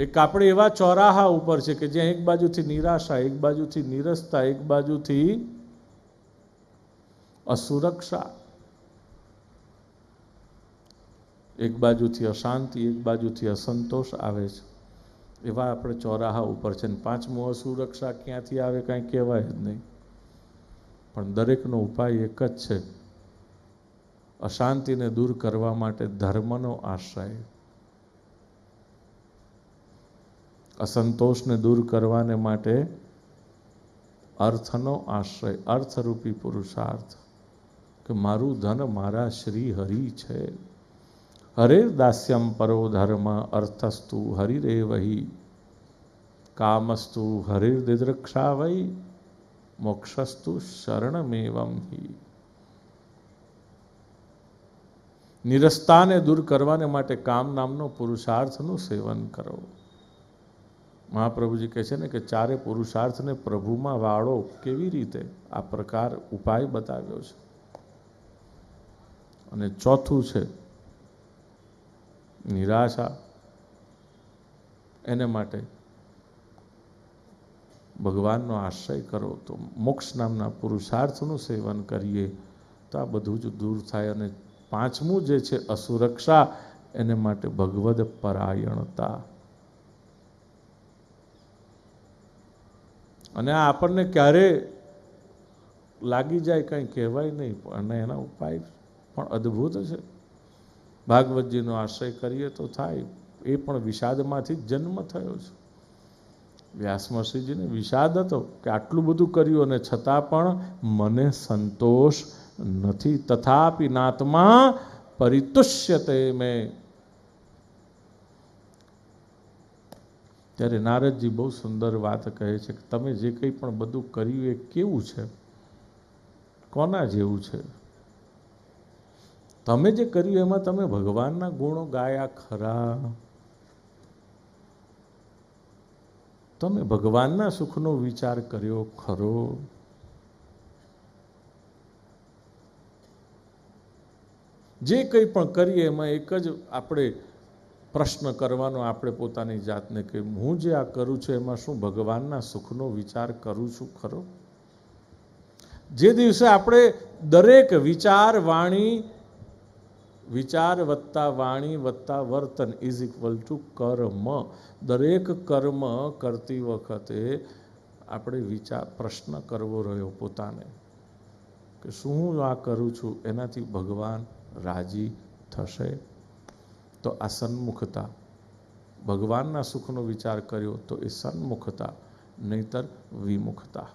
એક આપણે એવા ચોરાહા ઉપર છે કે જ્યાં એક બાજુથી નિરાશા, એક બાજુથી નિરસતા, એક બાજુથી અસુરક્ષા. એક બાજુથી અશાંતિ, એક બાજુથી અસંતોષ આવે છે. એવા આપણે ચોરાહા ઉપર છે ને પાંચમું અસુરક્ષા ક્યાંથી આવે કાંઈ કહેવાય જ નહીં. પણ દરેકનો ઉપાય એક જ છે. અશાંતિને દૂર કરવા માટે ધર્મનો આશ્રય. અસંતોષને દૂર કરવાને માટે અર્થનો આશ્રય, અર્થરૂપી પુરુષાર્થ. કે મારું ધન મારા શ્રી હરિ છે. હરે દાસ્યમ પરો ધર્મ અર્થસ્તુ હરિરે વહી કામસ્તુ હરિર્દિદ્રક્ષા વહી મોક્ષસ્તુ શરણમેવમ હિ. નિરસ્તાને દૂર કરવાને માટે કામ નામનો પુરુષાર્થનું સેવન કરો. મહાપ્રભુજી કહે છે ને કે ચારે પુરુષાર્થને પ્રભુમાં વાળો કેવી રીતે આ પ્રકાર ઉપાય બતાવ્યો છે? અને ચોથું છે, નિરાશા. એને માટે ભગવાનનો આશ્રય કરો તો મોક્ષ નામના પુરુષાર્થનું સેવન કરીએ તો આ બધું જ દૂર થાય અને પાંચમું જે છે અસુરક્ષા, એને માટે ભગવદ પરાયણતા. અને આ આપણને ક્યારે લાગી જાય કંઈ કહેવાય નહીં અને એના ઉપાય પણ અદ્ભુત છે. ભાગવતજીનો આશ્રય કરીએ તો થાય, એ પણ વિષાદમાંથી જન્મ થયો છે. વ્યાસમર્ષિજીને વિષાદ હતો કે આટલું બધું કર્યું અને છતાં પણ મને સંતોષ નથી. તથાપિ નાતમાં પરિતુષ્યતે મેં ત્યારે નારદજી બહુ સુંદર વાત કહે છે કે તમે જે કંઈ પણ બધું કર્યું એ કેવું છે? કોના જેવું છે? તમે જે કર્યું એમાં તમે ભગવાનના ગુણો ગાયા ખરા. તમે ભગવાનના સુખનો વિચાર કર્યો ખરો. જે કંઈ પણ કરીએ એમાં એક જ આપણે પ્રશ્ન કરવાનો આપણે પોતાની જાતને કે હું જે આ કરું છું, એમાં શું ભગવાનના સુખનો વિચાર કરું છું ખરો? જે દિવસે આપણે દરેક વિચાર વાણી, વિચાર વત્તા વાણી વત્તા વર્તન ઇઝ ઇક્વલ ટુ કર્મ, દરેક કર્મ કરતી વખતે આપણે વિચાર, પ્રશ્ન કરવો રહ્યો પોતાને કે શું હું આ કરું છું, એનાથી ભગવાન રાજી થશે? તો આ સન્મુખતા. ભગવાનના સુખનો વિચાર કર્યો તો એ સન્મુખતા નહીતર વિમુખતા.